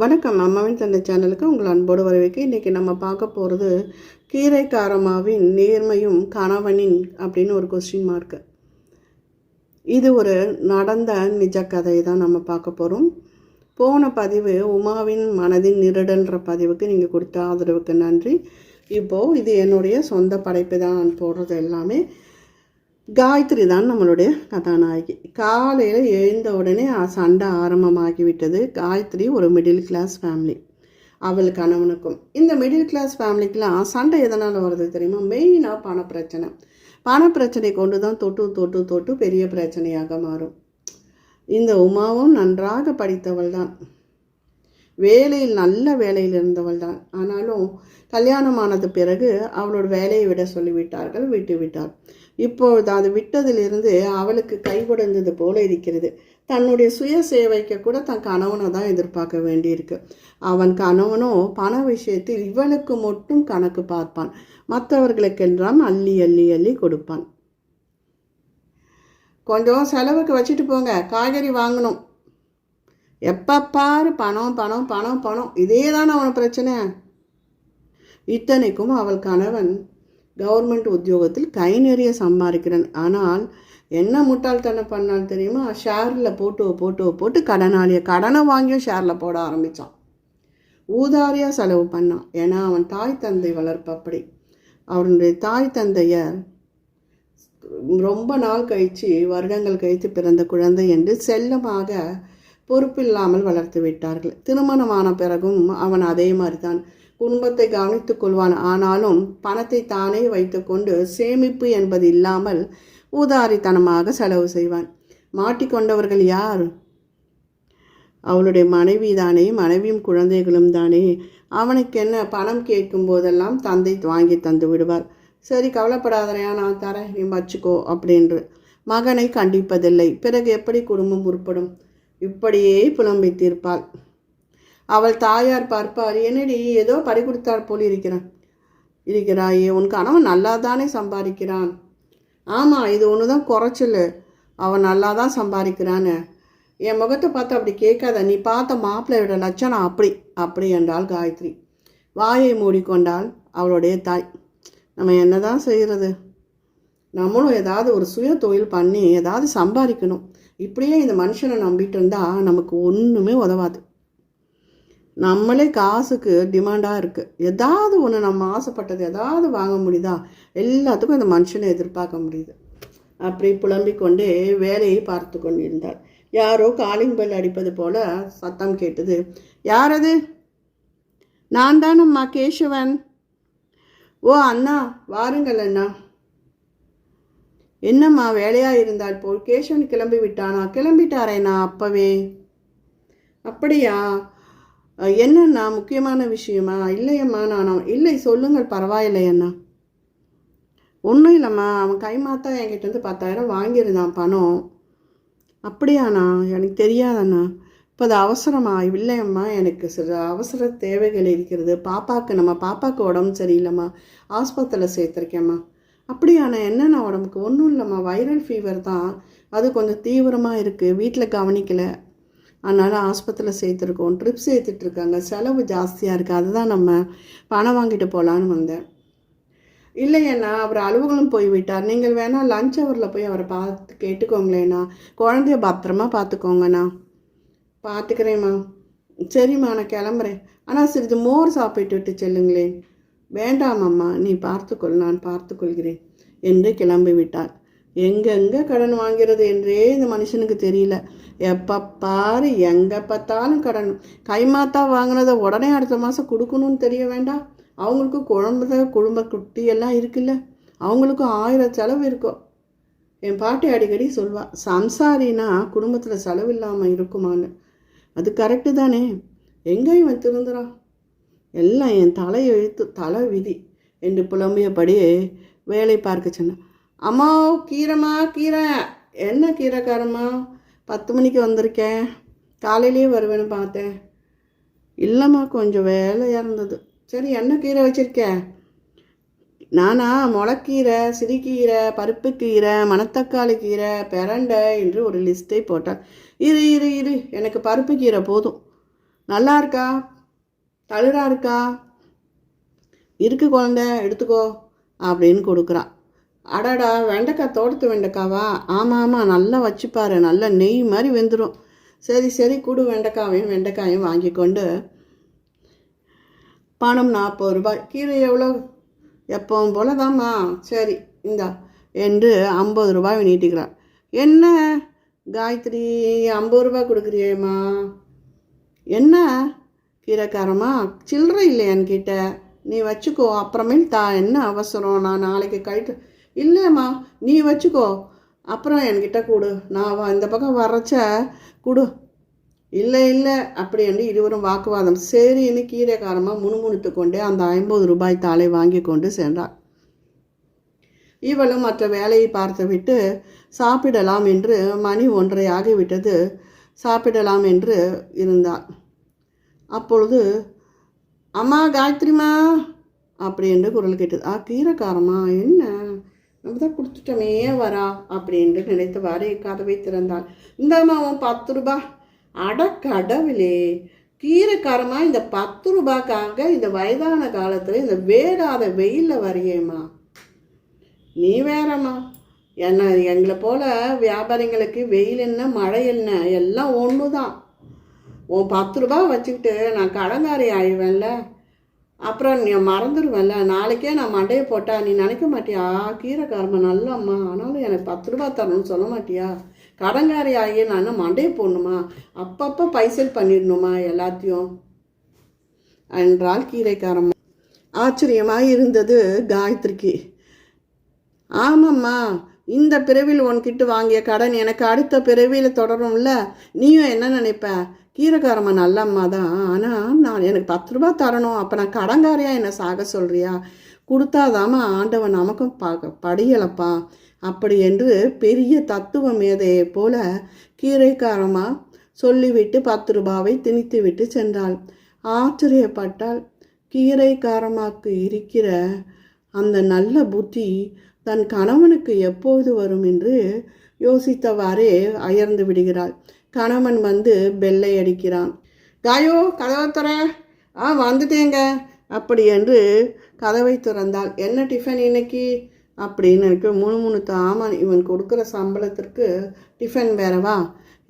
வணக்கம். அம்மாவின் தந்தை சேனலுக்கு உங்கள் அன்போடு வரவேற்க இன்றைக்கி நம்ம பார்க்க போகிறது கீரைக்காரமாவின் நேர்மையும் கணவனின் அப்படின்னு ஒரு கொஸ்டின் மார்க்கு இது ஒரு நடந்த நிஜ கதையை தான் நம்ம பார்க்க போகிறோம். போன பதிவு உமாவின் மனதின் நிருடன்ற பதிவுக்கு நீங்கள் கொடுத்த ஆதரவுக்கு நன்றி. இப்போது இது என்னுடைய சொந்த படைப்பு தான். நான் போடுறது எல்லாமே. காயத்ரி தான் நம்மளுடைய கதாநாயகி. காலையில் எழுந்த உடனே சண்டை ஆரம்பமாகிவிட்டது. காயத்ரி ஒரு மிடில் கிளாஸ் ஃபேமிலி அவள் கணவனுக்கும். இந்த மிடில் கிளாஸ் ஃபேமிலிக்கெலாம் சண்டை எதனால் வருது தெரியுமா? மெயினாக பண பிரச்சனை பண பிரச்சனை கொண்டு தான் தொட்டு தொட்டு தொட்டு பெரிய பிரச்சனையாக மாறும். இந்த உமாவும் நன்றாக படித்தவள் தான். வேலையில் நல்ல வேலையில் இருந்தவள் தான். ஆனாலும் கல்யாணமானது பிறகு அவளோட வேலையை விட சொல்லிவிட்டார்கள் விட்டு விட்டார் இப்பொழுது அது விட்டதிலிருந்து அவளுக்கு கைகுடைந்தது போல இருக்கிறது. தன்னுடைய சுய சேவைக்கு கூட தன் கணவனை தான் எதிர்பார்க்க வேண்டியிருக்கு. அவன் கணவனோ பண விஷயத்தில் இவளுக்கு மட்டும் கணக்கு பார்ப்பான். மற்றவர்களுக்கென்றாம் அள்ளி அள்ளி அள்ளி கொடுப்பான். கொஞ்சம் செலவுக்கு வச்சுட்டு போங்க. காய்கறி வாங்கணும். எப்போ பாரு பணம் பணம் பணம் பணம். இதே தானே அவன் பிரச்சனை. இத்தனைக்கும் அவள் கணவன் கவர்மெண்ட் உத்தியோகத்தில் கை நிறைய சம்பாதிக்கிறேன். ஆனால் என்ன முட்டாள்தனம் பண்ணாலும் தெரியுமா? ஷேரில் போட்டு போட்டு போட்டு கடனாளியை கடனை வாங்கியும் ஷேரில் போட ஆரம்பித்தான் ஊதாரியாக செலவு பண்ணான். ஏன்னா அவன் தாய் தந்தை வளர்ப்பு அப்படி அவனுடைய தாய் தந்தையர் ரொம்ப நாள் கழித்து வருடங்கள் கழித்து பிறந்த குழந்தை என்று செல்லமாக பொறுப்பில்லாமல் வளர்த்து விட்டார்கள். திருமணமான பிறகும் அவன் அதே மாதிரி தான் குடும்பத்தை கவனித்துக் கொள்வான். ஆனாலும் பணத்தை தானே வைத்துக்கொண்டு சேமிப்பு என்பது இல்லாமல் ஊதாரித்தனமாக செலவு செய்வான். மாட்டிக்கொண்டவர்கள் யார்? அவளுடைய மனைவி தானே மனைவியும் குழந்தைகளும் தானே. அவனுக்கு என்ன பணம் கேட்கும் போதெல்லாம் தந்தை வாங்கி தந்து விடுவார். சரி கவலைப்படாதனையா நான் தரேன் நீ வச்சுக்கோ அப்படின்று. மகனை கண்டிப்பதில்லை. பிறகு எப்படி குடும்பம் உருப்படும்? இப்படியே புலம்பி தீர்ப்பாள். அவள் தாயார் பார்ப்பார் என்னடி ஏதோ படி கொடுத்தார் போல் இருக்கிறான். இருக்கிறாயே உன் கணவன் நல்லா தானே சம்பாதிக்கிறான். ஆமாம் இது ஒன்று தான் குறைச்சல். அவன் நல்லா தான் சம்பாதிக்கிறான்னு. என் முகத்தை பார்த்து அப்படி கேட்காத நீ பார்த்த மாப்பிள்ளையோட லட்சணம் அப்படி அப்படி என்றாள் காயத்ரி. வாயை மூடிக்கொண்டாள் அவளுடைய தாய். நம்ம என்ன தான் செய்கிறது நம்மளும் ஏதாவது ஒரு சுய தொழில் பண்ணி ஏதாவது சம்பாதிக்கணும். இப்படியே இந்த மனுஷனை நம்பிட்டு இருந்தால் நமக்கு ஒன்றுமே உதவாது. நம்மளே காசுக்கு டிமாண்டாக இருக்குது ஏதாவது ஒன்று நம்ம ஆசைப்பட்டது ஏதாவது வாங்க முடியுதா? எல்லாத்துக்கும் இந்த மனுஷனை எதிர்பார்க்க முடியுது. அப்படி புலம்பிக் கொண்டே வேலையை பார்த்து கொண்டிருந்தாள். யாரோ காலிங் பெல் அடிப்பது போல சத்தம் கேட்டது. யார் அது நான் தானம்மா கேசவன். ஓ அண்ணா வாருங்கள் அண்ணா. என்னம்மா வேலையாக இருந்தால் போல்? கேசவன் கிளம்பி விட்டானா? கிளம்பிட்டாரேண்ணா அப்பவே. அப்படியா? என்னண்ணா முக்கியமான விஷயமா? இல்லையம்மா நான் அவன் இல்லை சொல்லுங்கள் பரவாயில்லையண்ணா ஒன்றும் இல்லைம்மா அவன் கைமாத்தா என்கிட்ட வந்து பத்தாயிரம் வாங்கியிருந்தான் பணம். அப்படியாண்ணா எனக்கு தெரியாதண்ணா. இப்போ அது அவசரமா? இல்லையம்மா எனக்கு சில அவசர தேவைகள் இருக்கிறது. பாப்பாவுக்கு நம்ம பாப்பாவுக்கு உடம்பு சரியில்லைம்மா. ஆஸ்பத்திரியில் சேர்த்துருக்கேம்மா. அப்படியாண்ணா என்னண்ணா உடம்புக்கு? ஒன்றும் இல்லைம்மா வைரல் ஃபீவர் தான். அது கொஞ்சம் தீவிரமாக இருக்குது வீட்டில் கவனிக்கலை. அதனால் ஆஸ்பத்திரியில் சேர்த்துருக்கோம். ட்ரிப் சேர்த்துட்ருக்காங்க செலவு ஜாஸ்தியாக இருக்குது அதுதான் நம்ம பணம் வாங்கிட்டு போகலான்னு வந்தேன். இல்லையண்ணா அவர் அலுவலகம் போய் விட்டார். நீங்கள் வேணால் லஞ்ச் ஹவரில் போய் அவரை பார்த்து கேட்டுக்கோங்களேண்ணா. குழந்தைய பத்திரமா பார்த்துக்கோங்கண்ணா. பார்த்துக்கிறேம்மா. சரிம்மா நான் கிளம்புறேன். ஆனால் சிறிது மோர் சாப்பிட்டு விட்டு செல்லுங்களேன். வேண்டாமம்மா நீ பார்த்துக்கொள். நான் பார்த்துக்கொள்கிறேன் என்று கிளம்பி விட்டார். எங்கெங்கே கடன் வாங்கிறது என்றே இந்த மனுஷனுக்கு தெரியல. எப்போ பாரு எங்கே பார்த்தாலும் கடன். கைமாத்தா வாங்கினதை உடனே அடுத்த மாதம் கொடுக்கணும்னு தெரிய வேண்டாம். அவங்களுக்கும் குழம்புத குடும்ப குட்டி எல்லாம் இருக்குல்ல. அவங்களுக்கும் ஆயிரம் செலவு இருக்கும். என் பாட்டி அடிக்கடி சொல்வா சம்சாரினா குடும்பத்தில் செலவு இல்லாமல் இருக்குமான்னு. அது கரெக்டு தானே. எங்கே இவன் திருந்துறான். எல்லாம் என் தலை எழுத்து தலை விதி என்று புலம்பியபடி வேலை பார்க்க சொன்னான். அம்மா கீரைம்மா கீரை. என்ன கீரைக்காரம்மா பத்து மணிக்கு வந்திருக்கேன். காலையிலேயே வருவேன்னு பார்த்தேன். இல்லைம்மா கொஞ்சம் வேலையாக இருந்தது. சரி என்ன கீரை வச்சுருக்கேன்? நானா முளக்கீரை சிறுகீரை பருப்பு கீரை மணத்தக்காளி கீரை பிரண்டை என்று ஒரு லிஸ்ட்டை போட்டேன் இரு இரு இரு. எனக்கு பருப்பு கீரை போதும். நல்லா இருக்கா? தளிராக இருக்கா? இருக்கு குழந்த எடுத்துக்கோ அப்படின்னு கொடுக்குறான் அடடா வெண்டைக்காய் தோட்டத்து வெண்டைக்காவா? ஆமாம் ஆமாம் நல்லா வச்சுப்பாரு. நல்லா நெய் மாதிரி வெந்துடும் சரி சரி கூடு வெண்டைக்காவையும் வெண்டைக்காயும் வாங்கி கொண்டு பணம் நாற்பது ரூபாய். கீரை எவ்வளோ எப்பவும் போல தாம்மா சரி இந்தா என்று ஐம்பது ரூபாய் நீட்டிக்கிறார். என்ன காயத்ரி ஐம்பது ரூபாய் கொடுக்குறியேம்மா? என்ன? கீரைக்காரம்மா சில்லறை இல்லை என்கிட்ட நீ வச்சுக்கோ அப்புறமேல் தா என்ன அவசரம்? நான் நாளைக்கு கழிட்டு இல்லைம்மா நீ வச்சுக்கோ. அப்புறம் என்கிட்ட கொடு. நான் வ- இந்த பக்கம் வரைச்ச கொடு. இல்லை இல்லை அப்படி என்று இருவரும் வாக்குவாதம். சரின்னு கீரைக்காரமாக முணுமுணுத்து கொண்டே அந்த ஐம்பது ரூபாய் தாளை வாங்கி கொண்டு சென்றார் இவளும் மற்ற வேலையை பார்த்துவிட்டு சாப்பிடலாம் என்று மணி ஒன்றரை ஆகிவிட்டது சாப்பிடலாம் என்று இருந்தாள். அப்பொழுது அம்மா காயத்ரிமா அப்படி என்று குரல் கேட்டது. ஆ கீரைக்காரமா என்ன? நம்ம தான் கொடுத்துட்டோமே வரா அப்படின்னு நினைத்தவாறு கதவை திறந்தாள். இந்தாம்மா உன் பத்து ரூபா. அட கடவுளே. கீரைக்காரமாக இந்த பத்து ரூபாய்க்காக இந்த வயதான காலத்தில் இந்த வேடாத வெயிலில் வரையேம்மா. நீ வேறம்மா. என்ன எங்களை போல வியாபாரிங்களுக்கு வெயில் என்ன மழை என்ன எல்லாம் ஒன்று தான் உன் பத்து ரூபா வச்சுக்கிட்டு நான் கடங்காரி ஆயிடுவேன்ல. அப்புறம் நீ மறந்துடுவேன்ல நாளைக்கே நான் மண்டையை போட்டா நீ நினைக்க மாட்டியா? கீரைக்காரம்மா நல்லம்மா ஆனாலும் எனக்கு பத்து ரூபா தரணும்னு சொல்ல மாட்டியா? கடங்காரி ஆகிய நான் மண்டையை போடணுமா? அப்பப்போ பைசல் பண்ணிடணுமா எல்லாத்தையும்? என்றால் கீரைக்காரம்மா. ஆச்சரியமாக இருந்தது காயத்ரிக்கு. ஆமாம்மா இந்த பிறவியில் உன்கிட்ட வாங்கிய கடன் எனக்கு அடுத்த பிறவியில் தொடரும்ல. நீயும் என்ன நினைப்ப? கீரைக்காரம்மா நல்ல அம்மா தான். ஆனால் நான் எனக்கு பத்து ரூபா தரணும். அப்போ நான் கடங்காரியா என்னை சாக சொல்கிறியா கொடுத்தாதாம்மா ஆண்டவன் நமக்கும் பார்க்க படியலப்பா. அப்படி என்று பெரிய தத்துவ மேதையை போல கீரைக்காரமா சொல்லிவிட்டு பத்து ரூபாவை திணித்து விட்டு சென்றாள். ஆச்சரியப்பட்டால் கீரைக்காரமாக்கு இருக்கிற அந்த நல்ல புத்தி தன் கணவனுக்கு எப்போது வரும் என்று யோசித்தவாறே அயர்ந்து விடுகிறாள். கணவன் வந்து பெல்லை அடிக்கிறான். தாயோ கதவை துற. ஆ வந்துட்டேங்க. அப்படி என்று கதவை திறந்தாள். என்ன டிஃபன் இன்னைக்கு? அப்படின்னு எனக்கு முணுமுணுத்த ஆமாம் இவன் கொடுக்குற சம்பளத்திற்கு டிஃபன் வேறவா?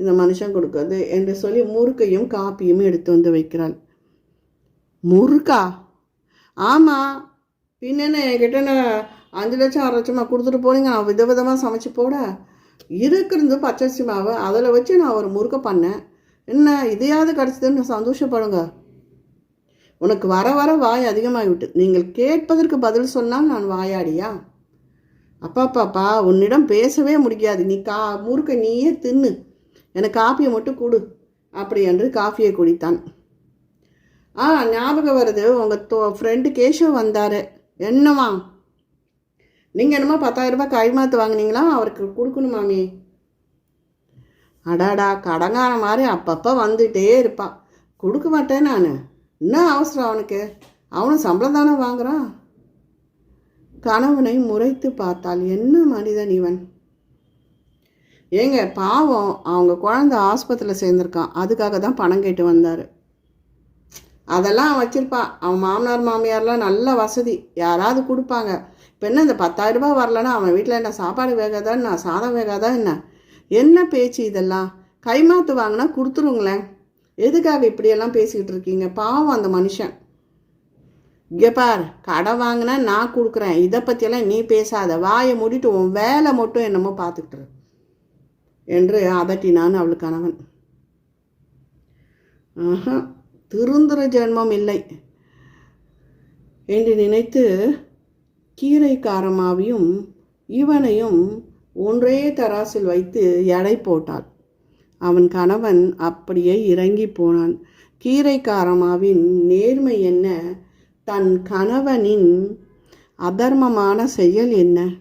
இந்த மனுஷன் கொடுக்குறது என்று சொல்லி முறுக்கையும் காப்பியும் எடுத்து வந்து வைக்கிறாள். முறுக்கா? ஆமாம் பின்னென்ன என்கிட்ட நான் அஞ்சு லட்சம் ஆறு லட்சமாக கொடுத்துட்டு போனீங்க? நான் விதவிதமாக சமைச்சு போட. இருக்கிறது பச்சரிசி மாவு? அதில் வச்சு நான் ஒரு முறுக்க பண்ணேன். என்ன இதையாவது கிடச்சிதுன்னு சந்தோஷப்படுங்க. உனக்கு வர வர வாய் அதிகமாகிவிட்டு. நீங்கள் கேட்பதற்கு பதில் சொன்னால் நான் வாயாடியா? அப்பா பாப்பா உன்னிடம் பேசவே முடியாது. நீ கா முறுக்க நீயே தின்னு. எனக்கு காப்பியை மட்டும் கொடு அப்படி என்று காஃபியை குடித்தான். ஆ ஞாபகம் வருது. உங்கள் தோ ஃப்ரெண்டு கேஷவ் வந்தார். என்னவா நீங்கள் என்னமோ பத்தாயிரரூபா கை மாற்று வாங்கினீங்களா? அவருக்கு மாமி. அடாடா கடங்கான மாதிரி அப்பப்போ வந்துகிட்டே இருப்பான் கொடுக்க மாட்டேன் நான். என்ன அவசரம் அவனுக்கு? அவனும் சம்பளம் தானே வாங்குறான்? கணவனை முறைத்து பார்த்தால் என்ன மனிதன் இவன்? ஏங்க பாவம் அவங்க குழந்தை ஆஸ்பத்திரியில் சேர்ந்துருக்கான். அதுக்காக தான் பணம் கேட்டு வந்தார். அதெல்லாம் அவன் அவன் மாமனார் மாமியார்லாம் நல்ல வசதி. யாராவது கொடுப்பாங்க. இப்போ என்ன இந்த பத்தாயிரம் வரலன்னா அவன் வீட்டில் என்ன சாப்பாடு வேகாதா என்ன? சாதம் வேகாதா என்ன? என்ன பேச்சு இதெல்லாம்? கைமாத்து வாங்கினா கொடுத்துருங்களேன். எதுக்காக இப்படியெல்லாம் பேசிக்கிட்டு இருக்கீங்க? பாவம் அந்த மனுஷன். இங்கே பார் கடை வாங்கினா நான் கொடுக்குறேன். இதை பற்றியெல்லாம் நீ பேசாத. வாயை மூடிட்டு உன் வேலை மட்டும் என்னமோ பார்த்துக்கிட்டு என்று அதட்டினான் அவள் கணவன். ஆஹா திருந்துற ஜென்மம் இல்லை. என்று நினைத்து கீரைக்காரமாவையும் இவனையும் ஒன்றே தராசில் வைத்து எடை போட்டாள். அவன் கணவன் அப்படியே இறங்கி போனான். கீரைக்காரமாவின் நேர்மை என்ன? தன் கணவனின் அதர்மமான செயல் என்ன?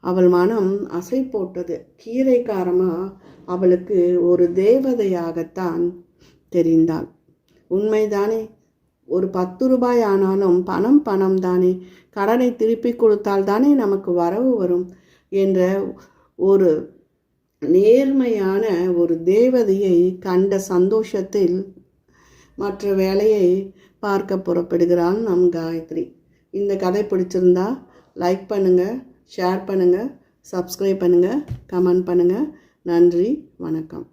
அவள் மனம் அசை போட்டது கீரைக்காரமா அவளுக்கு ஒரு தேவதையாகத்தான் தெரிந்தாள். உண்மைதானே? ஒரு பத்து ரூபாய் ஆனாலும் பணம் பணம் தானே. கடனை திருப்பி கொடுத்தால் தானே நமக்கு வரவு வரும் என்ற ஒரு நேர்மையான ஒரு தேவதையை கண்ட சந்தோஷத்தில் மற்ற வேலையை பார்க்க புறப்படுகிறான் நம் காயத்ரி. இந்த கதை பிடிச்சிருந்தா லைக் பண்ணுங்கள் ஷேர் பண்ணுங்கள் சப்ஸ்கிரைப் பண்ணுங்கள் கமெண்ட் பண்ணுங்கள் நன்றி வணக்கம்.